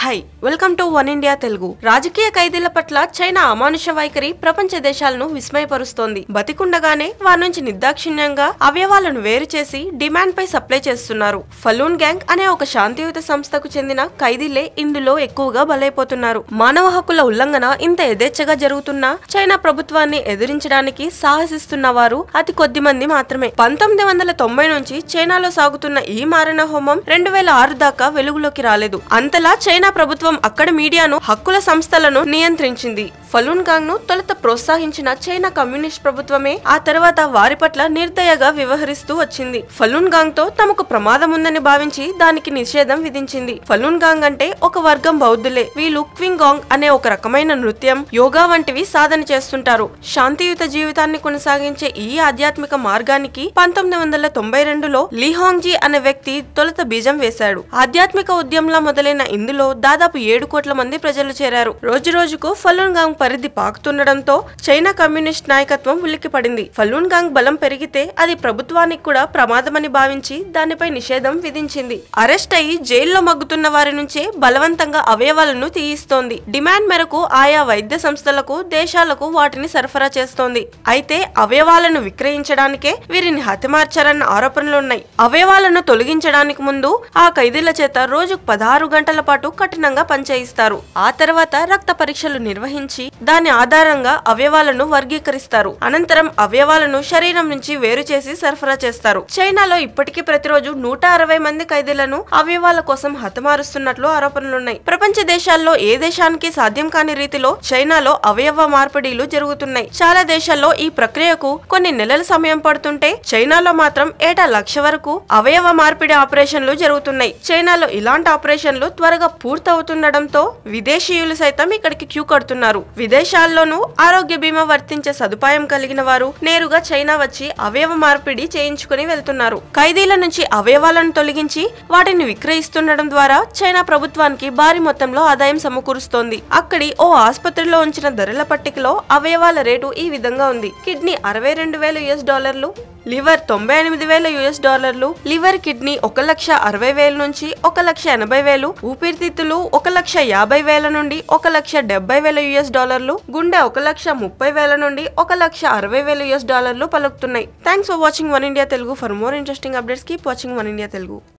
Hi welcome to one India Telugu. రాజకీయ ఖైదీల పట్ల చైనా అమానుష వైఖరి ప్రపంచ దేశాలను విస్మయపరుస్తోంది. బతికుండగానే వారి నుంచి నిర్దాక్షిణ్యంగా అవయవాలను వేరు చేసి డిమాండ్ పై సప్లై చేస్తున్నారు. ఫలూన్ గ్యాంగ్ అనే ఒక శాంతియుత సంస్థకు చెందిన ఖైదీలే ఇందులో ఎక్కువగా బలైపోతున్నారు. మానవ హక్కుల ఉల్లంఘన ఇంత యథేచ్ఛగా జరుగుతున్నా చైనా ప్రభుత్వాన్ని ఎదిరించడానికి సాహసిస్తున్న వారు అతి కొద్ది మంది మాత్రమే. పంతొమ్మిది వందల తొంభై నుంచి చైనాలో సాగుతున్న ఈ మారణ హోమం రెండు వేల ఆరు దాకా వెలుగులోకి రాలేదు. అంతలా చైనా ప్రభుత్వం అక్కడ మీడియాను హక్కుల సంస్థలను నియంత్రించింది. ఫలూన్ గాంగ్ను తొలుత ప్రోత్సహించిన చైనా కమ్యూనిస్ట్ ప్రభుత్వమే ఆ తర్వాత వారి పట్ల నిర్దయగా వ్యవహరిస్తూ వచ్చింది. ఫలూన్ గాంగ్తో తమకు ప్రమాదం ఉందని భావించి దానికి నిషేధం విధించింది. ఫలూన్ గాంగ్ అంటే ఒక వర్గం బౌద్ధులే. వీళ్ళు క్వింగ్ గాంగ్ అనే ఒక రకమైన నృత్యం యోగా వంటివి సాధన చేస్తుంటారు. శాంతియుత జీవితాన్ని కొనసాగించే ఈ ఆధ్యాత్మిక మార్గానికి పంతొమ్మిది వందల తొంభై రెండులో లీహాంగ్జీ అనే వ్యక్తి తొలుత బీజం వేశాడు. ఆధ్యాత్మిక ఉద్యమంలా మొదలైన ఇందులో దాదాపు ఏడు కోట్ల మంది ప్రజలు చేరారు. రోజు రోజుకు ఫలూన్ గాంగ్ పరిధి పాకుతుండడంతో చైనా కమ్యూనిస్ట్ నాయకత్వం ఉలిక్కిపడింది. ఫలూన్ గాంగ్ బలం పెరిగితే అది ప్రభుత్వానికి కూడా ప్రమాదమని భావించి దానిపై నిషేధం విధించింది. అరెస్ట్ అయి జైల్లో మగ్గుతున్న వారి నుంచే బలవంతంగా అవయవాలను తీయిస్తోంది. డిమాండ్ మేరకు ఆయా వైద్య సంస్థలకు దేశాలకు వాటిని సరఫరా చేస్తోంది. అయితే అవయవాలను విక్రయించడానికే వీరిని హతమార్చారన్న ఆరోపణలున్నాయి అవయవాలను తొలగించడానికి ముందు ఆ ఖైదీల చేత రోజుకు పదహారు గంటల పాటు కఠినంగా పనిచేయిస్తారు. ఆ తర్వాత రక్త పరీక్షలు నిర్వహించి దాని ఆధారంగా అవయవాలను వర్గీకరిస్తారు. అనంతరం అవయవాలను శరీరం నుంచి వేరు చేసి సరఫరా చేస్తారు. చైనాలో ఇప్పటికీ ప్రతిరోజు నూట అరవై మంది ఖైదీలను అవయవాల కోసం హతమారుస్తున్నట్లు ఆరోపణలున్నాయి. ప్రపంచ దేశాల్లో ఏ దేశానికి సాధ్యం కాని రీతిలో చైనాలో అవయవ మార్పిడిలు జరుగుతున్నాయి. చాలా దేశాల్లో ఈ ప్రక్రియకు కొన్ని నెలల సమయం పడుతుంటే చైనాలో మాత్రం ఏటా లక్ష వరకు అవయవ మార్పిడి ఆపరేషన్లు జరుగుతున్నాయి. చైనాలో ఇలాంటి ఆపరేషన్లు త్వరగా పూర్తవుతుండడంతో విదేశీయులు సైతం ఇక్కడికి క్యూ కడుతున్నారు. విదేశాల్లోనూ ఆరోగ్య బీమా వర్తించే సదుపాయం కలిగిన వారు నేరుగా చైనా వచ్చి అవయవ మార్పిడి చేయించుకుని వెళ్తున్నారు. ఖైదీల నుంచి అవయవాలను తొలగించి వాటిని విక్రయిస్తుండడం ద్వారా చైనా ప్రభుత్వానికి భారీ మొత్తంలో ఆదాయం సమకూరుస్తోంది. అక్కడి ఓ ఆసుపత్రిలో ఉంచిన ధరల పట్టికలో అవయవాల రేటు ఈ విధంగా ఉంది. కిడ్నీ అరవై రెండు వేల యుఎస్ డాలర్లు లివర్ తొంభై ఎనిమిది వేల యుఎస్ డాలర్లు లివర్ కిడ్నీ ఒక లక్ష అరవై వేల నుంచి ఒక లక్ష ఎనభై వేలు ఊపిరితిత్తులు ఒక లక్ష యాభై వేల నుండి ఒక లక్ష డెబ్బై వేల యుఎస్ డాలర్లు గుండె ఒక లక్ష ముప్పై వేల నుండి ఒక లక్ష అరవై వేల యుఎస్ డాలర్లు పలుకుతున్నాయి. Thanks for watching one India Telugu for more interesting updates keep watching one India Telugu